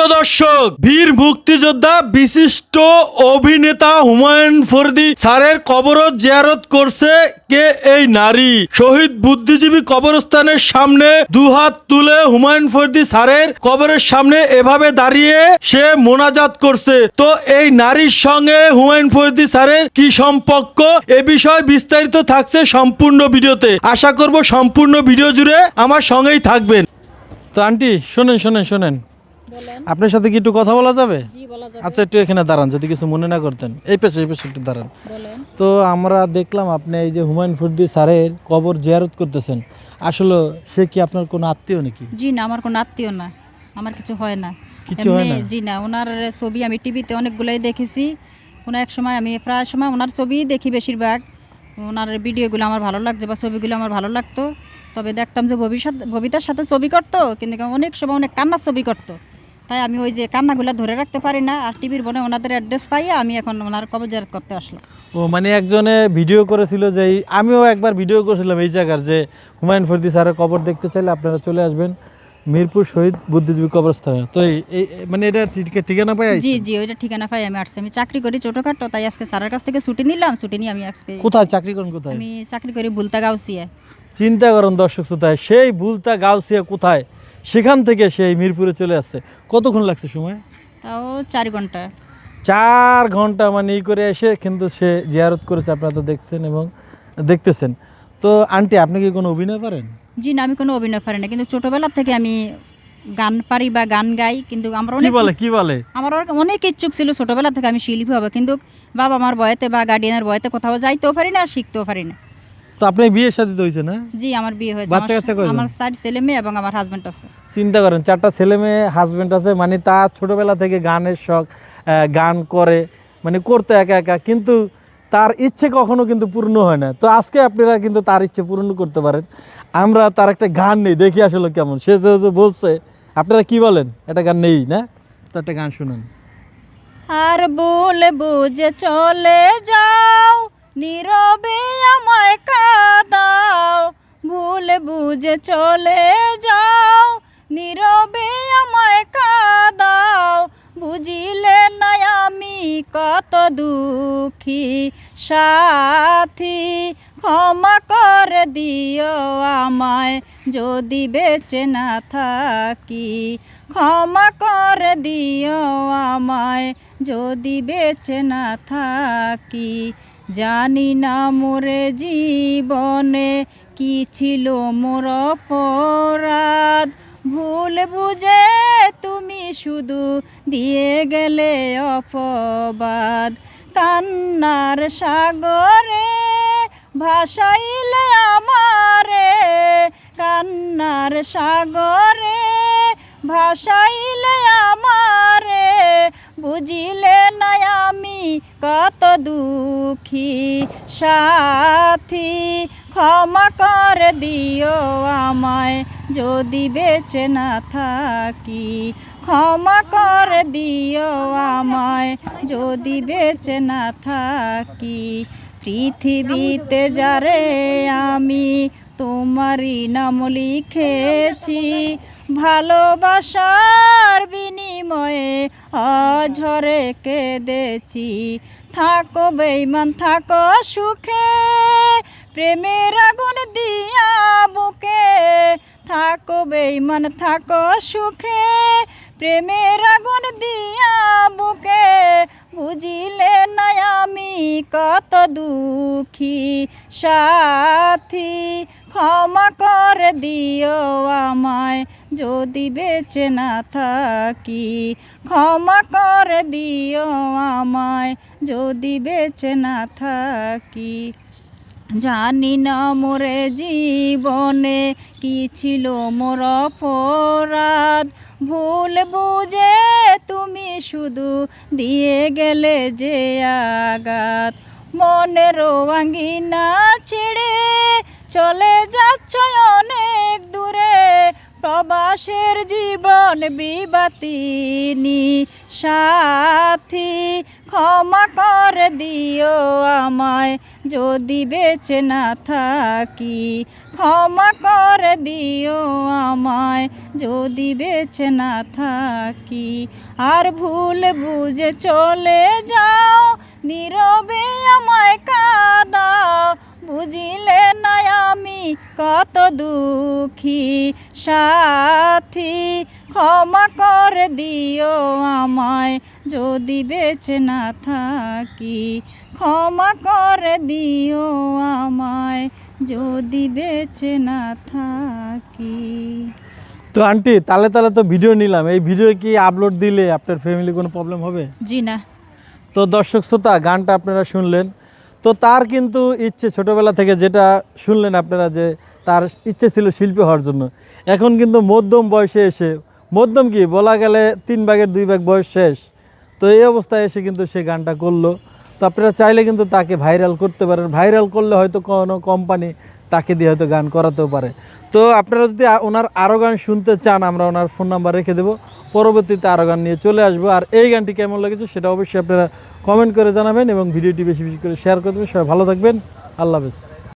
প্রিয় দর্শক, বীর মুক্তিযোদ্ধা বিশিষ্ট অভিনেতা হুমায়ুন ফরদি স্যারের কবরত জিয়ারত করছে কে এই নারী। শহীদ বুদ্ধিজীবী কবরস্থানের সামনে দুহাত তুলে হুমায়ুন ফরদি স্যারের কবরের সামনে এভাবে দাঁড়িয়ে সে মোনাজাত করছে। তো এই নারীর সঙ্গে হুমায়ুন ফরদি স্যারের কি সম্পর্ক? এ বিষয়ে বিস্তারিত থাকছে সম্পূর্ণ ভিডিওতে। আশা করব সম্পূর্ণ ভিডিও জুড়ে আমার সঙ্গেই থাকবেন। তো আন্টি, শোনেন শোনেন শোনেন। আপনার সাথে কি একটু কথা বলা যাবে? আচ্ছা একটু এখানে দাঁড়ান যদি কিছু মনে না করতেন। এই পেশে এই পেশে একটু দাঁড়ান। তো আমরা দেখলাম আপনি এই যে হুমায়ুন ফরদি স্যারের কবর জিয়ারত করতেছেন। আসলে সে কি আপনার কোনো আত্মীয় নাকি? জি না আমার কোনো আত্মীয় না। আমার কিছু হয় না। কিছু হয় না? জি না ওনার ছবি আমি টিভিতে অনেকগুলোই দেখেছি। কোনো এক সময় আমি প্রায় সময় ওনার ছবি দেখি বেশিরভাগ। ওনার ভিডিওগুলো আমার ভালো লাগছে বা ছবিগুলো আমার ভালো লাগতো। তবে দেখতাম যে ভবিষ্যৎ ভবিতার সাথে ছবি করতো কিন্তু অনেক সময় অনেক কান্নার ছবি করতো। তাই আমি ওই যে কান্নাগুলো ধরে রাখতে পারি না আর টিভির বনে ওনাদের অ্যাড্রেস পাই আমি এখন ওনার কবর জিয়ারত করতে আসলাম। ও মানে একজনে ভিডিও করেছিল যে আমিও একবার ভিডিও করেছিলাম এই জায়গার যে হুমায়ুন ফরদি স্যারের কবর দেখতে চাইলে আপনারা চলে আসবেন মিরপুর শহীদ বুদ্ধিজীবী কবরস্থানে। তো এই মানে এটা ঠিক- ঠিকানা পাই জি জি ওইটা ঠিকানা পাই আমি আসছি। আমি চাকরি করি ছোটখাটো তাই আজকে স্যারের কাছ থেকে ছুটি নিলাম ছুটি নিয়ে আমি আজকে কোথায়? চাকরি করেন কোথায়? আমি চাকরি করি বুলতা গাউসিয়া চিন্তা করেন দর্শক শ্রোতায় সেই ভুলতা গাউসিয়া কোথায়? সেখান থেকে সেই মিরপুরে চলে আসছে। কতক্ষণ লাগছে সময়? তাও চার ঘণ্টা। চার ঘণ্টা মানে ই করে এসে কিন্তু সে জিয়ারত করেছে আপনারা তো দেখছেন এবং দেখতেছেন। তো আন্টি আপনি কি কোনো অভিনয় পারেন? জি না আমি কোনো অভিনয় পারি না কিন্তু ছোটোবেলা থেকে আমি গান পারি বা গান গাই কিন্তু আমার কি অনেক বলে কি বলে? আমার অনেক ইচ্ছুক ছিল ছোটোবেলা থেকে আমি শিল্পী হব কিন্তু বাবা আমার বয়েতে বা গার্ডিয়ানের বয়েতে কোথাও যাইতেও পারি না শিখতেও পারি না। তো আপনি বিয়ের সাথে তো হয়েছে না? জি আমার বিয়ে হয়েছে। বাচ্চা কাচ্চা কয়জন? আমার সাইড ছেলে মেয়ে এবং আমার হাজব্যান্ড আছে। চিন্তা করেন চারটা ছেলে মেয়ে হাজব্যান্ড আছে মানে তার ছোটবেলা থেকে গানের শখ গান করে মানে করতে একা একা কিন্তু তার ইচ্ছে কখনো কিন্তু পূর্ণ হয় না। তো আজকে আপনারা কিন্তু তার ইচ্ছে পূর্ণ করতে পারেন। আমরা তার একটা গান নেই দেখি আসলে কেমন। সে যে যে বলছে আপনারা কি বলেন? একটা গান নেই না? তো একটা গান শুনুন। আর বলে বুঝে চলে যাও নীরবে আমায় কাদাও, ভুল বুঝে চলে যাও। নীরবে আমায় কাদাও, বুঝিলে না আমি কত দুঃখী সাথী। ক্ষমা করে দিও আমায়, যদি বেঁচে না থাকি। ক্ষমা করে দিও আমায়, যদি বেঁচে না থাকি। জানি না মোরে জীবনে কি ছিল মোর অপরাধ। ভুল বুঝে তুমি শুধু দিয়ে গেলে অপবাদ। কান্নার সাগরে ভাসাইলে আমারে। কান্নার সাগরে ভাসাইলে আমারে। বুঝিলে না আমি কত দুঃখী সাথী, ক্ষমা কর দিও আমায়। যদি বেঁচে না থাকি, ক্ষমা কর দিও আমায়। যদি বেঁচে না থাকি, পৃথিবীতে যারে আমি, তোমারই নাম লিখেছি। ভালোবাসার বিনিময়ে অঝরে কেঁদেছি থাকো বেইমান থাকো সুখে, প্রেমের আগুন দিয়া বুকে। থাকো বেইমান থাকো সুখে, প্রেমের আগুন দিয়া বুকে। বুঝিলে না আমি কত দুঃখী। সাথী, ক্ষমা করে দিও আমায়। যদি বেঁচে না থাকি, ক্ষমা করে দিও আমায়। যদি বেঁচে না থাকি, জানি না মোরে জীবনে কি ছিল মোর অপরাধ। ভুল বুঝে তুমি শুধু দিয়ে গেলে যে আঘাত। মনেরও আঙ্গিনা ছেড়ে চলে যাচ্ছ অনেক দূরে প্রবাসের জীবন বিবাতিনি। সাথী, ক্ষমা কর দিও আমায়, যদি বেঁচে না থাকি। ক্ষমা কর দিও আমায়, যদি বেঁচে না থাকি। আর ভুল বুঝে চলে যাও নীরবে আমায় কাদাও বুঝিলে না আমি কত দুঃখী সাথী। ক্ষমা কর দিও আমায় যদি বেঁচে না থাকি। ক্ষমা কর দিও আমায় যদি বেঁচে না থাকি। তো আন্টি তালে তালে তো ভিডিও নিলাম। এই ভিডিও কি আপলোড দিলে আপনার ফ্যামিলি কোনো প্রবলেম হবে? জি না। তো দর্শক শ্রোতা, গানটা আপনারা শুনলেন। তো তার কিন্তু ইচ্ছে ছোটবেলা থেকে যেটা শুনলেন আপনারা যে তার ইচ্ছে ছিল শিল্পী হওয়ার জন্য। এখন কিন্তু মধ্যম বয়সে এসে, মধ্যম কি? বলা গেলে তিন ভাগের দুই ভাগ বয়স শেষ। তো এই অবস্থায় এসে কিন্তু সে গানটা করল। তো আপনারা চাইলে কিন্তু তাকে ভাইরাল করতে পারেন। ভাইরাল করলে হয়তো কোনো কোম্পানি তাকে দিয়ে হয়তো গান করাতেও পারে। তো আপনারা যদি ওনার আরও গান শুনতে চান, আমরা ওনার ফোন নাম্বার রেখে দেবো। পরবর্তীতে আরও গান নিয়ে চলে আসব। আর এই গানটি কেমন লেগেছে সেটা অবশ্যই আপনারা কমেন্ট করে জানাবেন এবং ভিডিওটি বেশি বেশি করে শেয়ার করে দেবেন। সবাই ভালো থাকবেন। আল্লাহ হাফেজ।